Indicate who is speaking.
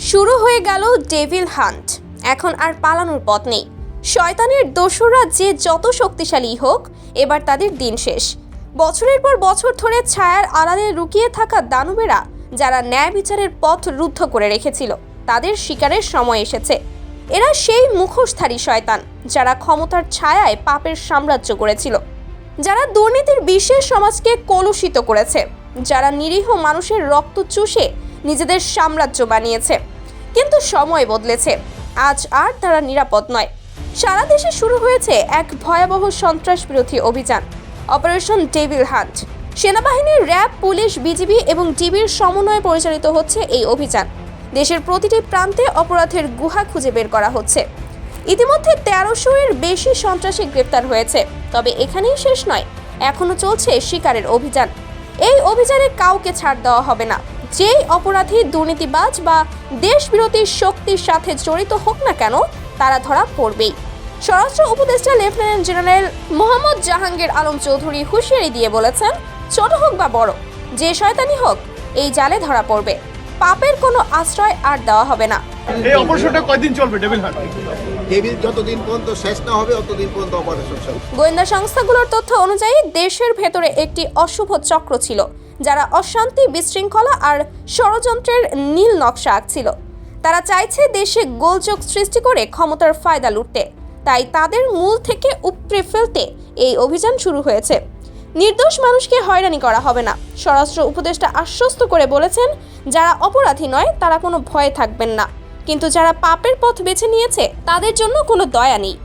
Speaker 1: শুরু হয়ে গেল ডেভিল হান্ট। এখন আর পালানোর পথ নেই। শয়তানের দোসররা যে যত শক্তিশালী হোক, এবার তাদের দিন শেষ। বছরের পর বছর ধরে ছায়ার আড়ালে লুকিয়ে থাকা দানবেরা, যারা ন্যায় বিচারের পথ রুদ্ধ করে রেখেছিল, তাদের শিকারের সময় এসেছে। এরা সেই মুখোশধারী শয়তান, যারা ক্ষমতার ছায়ায় পাপের সাম্রাজ্য করেছিল যারা দুর্নীতির বিশেষ সমাজকে কলুষিত করেছে। যারা নিরীহ মানুষের রক্ত চুষে নিজেদের সাম্রাজ্য বানিয়েছে। কিন্তু সময় বদলেছে। আজ আর তারা নিরাপদ নয়। সারা দেশে শুরু হয়েছে এক ভয়াবহ সন্ত্রাস বিরোধী অভিযান। Operation devil hunt. সেনাবাহিনীর র্যাব, পুলিশ, বিজিবি এবং ডিবির সমন্বয়ে পরিচালিত হচ্ছে এই অভিযান। দেশের প্রতিটি প্রান্তে অপরাধের গুহা খুঁজে বের করা হচ্ছে। ইতিমধ্যে তেরোশো এর বেশি সন্ত্রাসী গ্রেপ্তার হয়েছে। তবে এখানেই শেষ নয়। এখনও চলছে শিকারের অভিযান। এই অভিযানে কাউকে ছাড় দেওয়া হবে না। যেই অপরাধী দুর্নীতিবাজ বা দেশবিরোধী শক্তির সাথে জড়িত হোক না কেন, তারা ধরা পড়বেই। স্বরাষ্ট্র উপদেষ্টা লেফটেন্যান্ট জেনারেল মোহাম্মদ জাহাঙ্গীর আলম চৌধুরী হুঁশিয়ারি দিয়ে বলেছেন, ছোট হোক বা বড়, যে শয়তানি হোক, এই জালে ধরা পড়বে। পাপের কোনো আশ্রয় আর দেওয়া হবে না।
Speaker 2: এই অপারেশনটা কয়দিন চলবে ডেভিল হান্ট
Speaker 3: টেবিল যতদিন পর্যন্ত শেষ না হবে ততদিন পর্যন্ত অপারেশন চলবে।
Speaker 1: গোয়েন্দা সংস্থাগুলোর তথ্য অনুযায়ী দেশের ভেতরে একটি অশুভ চক্র ছিল যারা অশান্তি বিশৃঙ্খলা আর ষড়যন্ত্রের নীল নকশা আঁকছিল। তারা চাইছে দেশে গোলযোগ সৃষ্টি করে ক্ষমতার ফায়দা লুটতে। তাই তাদের মূল থেকে উপড়ে ফেলতে এই অভিযান শুরু হয়েছে। নির্দোষ মানুষকে হয়রানি করা হবে না। স্বরাষ্ট্র উপদেষ্টা আশ্বস্ত করে বলেছেন, যারা অপরাধী নয়, তারা কোনো ভয়ে থাকবেন না। কিন্তু যারা পাপের পথ বেছে নিয়েছে, তাদের জন্য কোনো দয়া নেই।